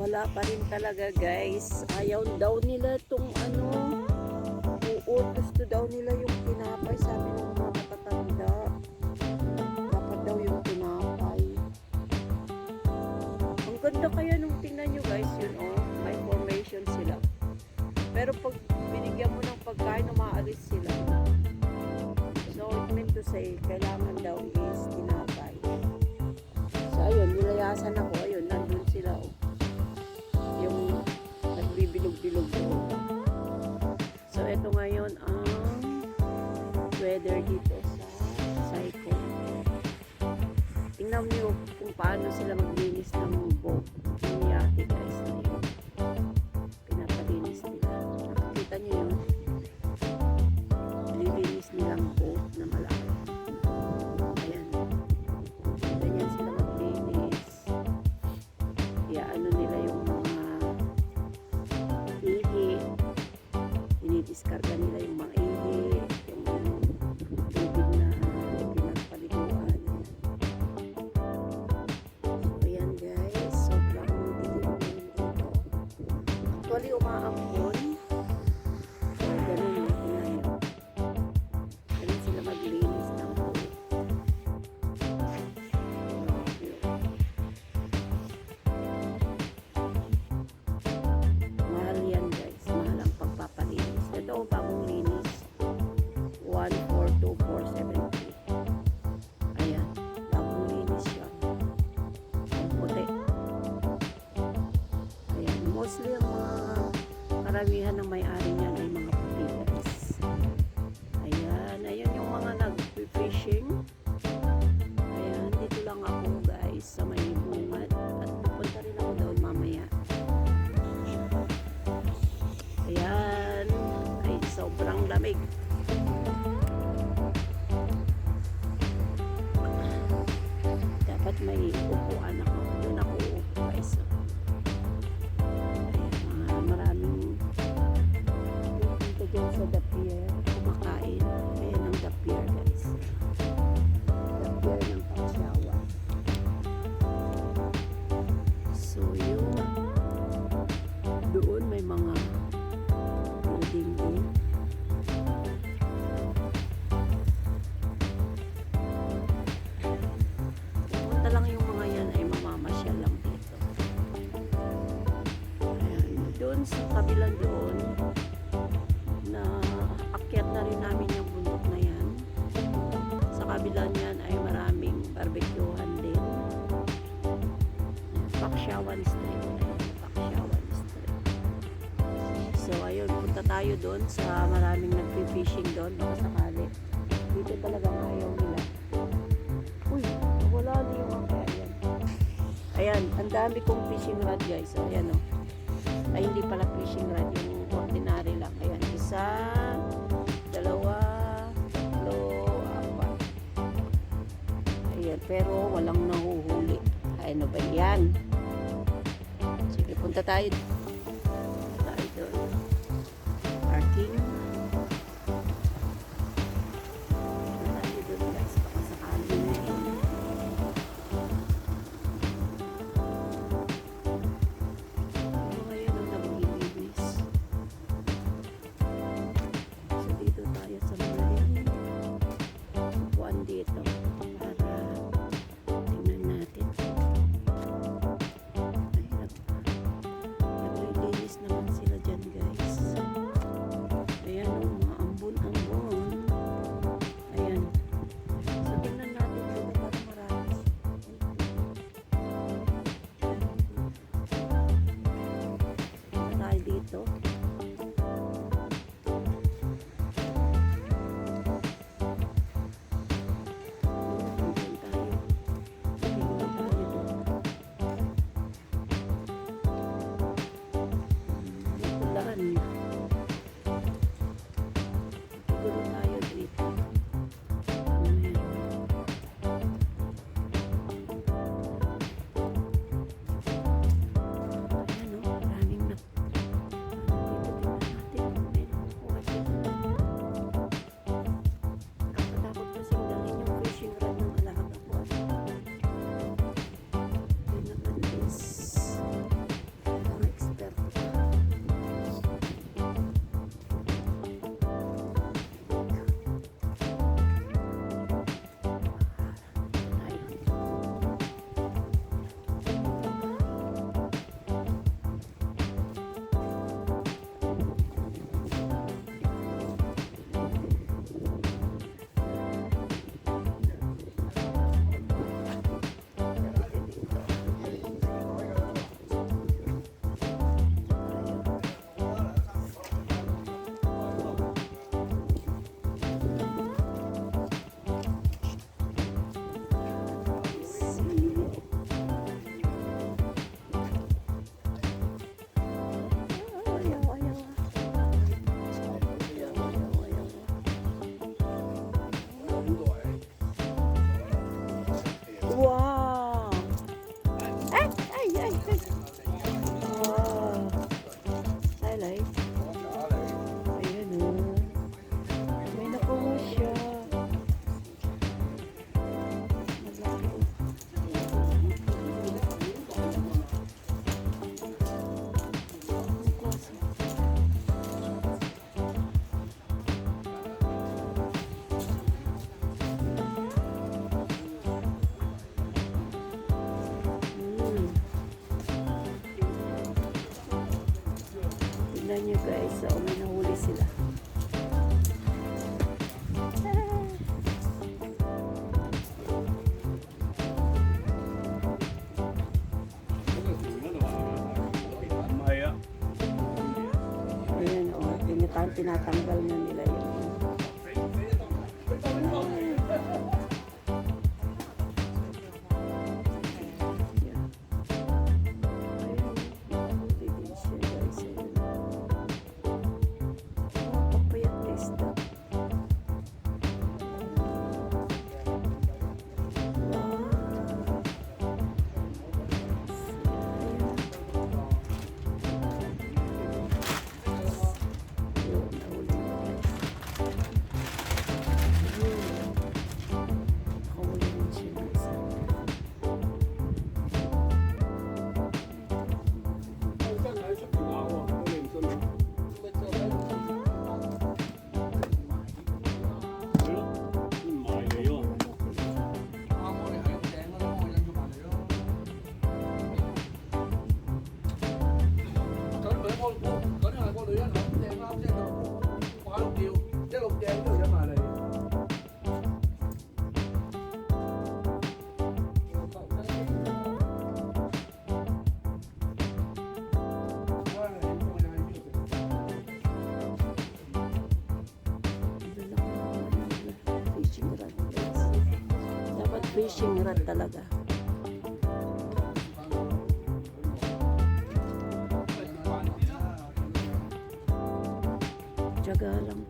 wala pa rin talaga guys. Ayaw daw nila tong ano, uutos to daw nila yung tinapay. Sabi ng mga matatanda. Dapat daw yung tinapay. Ang ganda kaya nung tingnan nyo guys, yun oh, may formation sila. Pero pag binigyan mo ng pagkain, umaalis sila. So, it meant to say, kailangan daw is tinapay. So, ayun, nilayasan ako. Ito ngayon ang weather dito sa Saiko. Tingnan niyo kung paano sila maglinis ng boat. Yung yate guys karamihan ng may-ari niyan ay mga puti guys. Ayan. Ayan yung mga nag-fishing. Ayan. Dito lang ako guys sa may bungad. At pupunta rin ako doon mamaya. Ayan. Ay, sobrang lamig. Tayo doon sa maraming nagpi-fishing doon. Baka sakali. Dito talagang ayaw nila. Uy, wala na yung mga ayan. Ayan, ang dami kong fishing rod guys. Ayan o. Ay, hindi pala fishing rod. Yung ordinary lang. Ayan, isa, dalawa, tatlo, apat. Ayan, pero walang nahuhuli. Ano ba yan? Sige, punta. Tayo Tingnan nyo guys. So, may nahuli sila. Ayan o. Oh, tinatanggal na nila fishing rod talaga. Tiyaga lang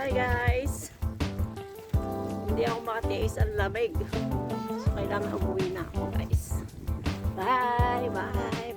Bye guys! Hindi ako makatiis ang lamig. So, kailangan umuwi na ako guys. Bye! Bye!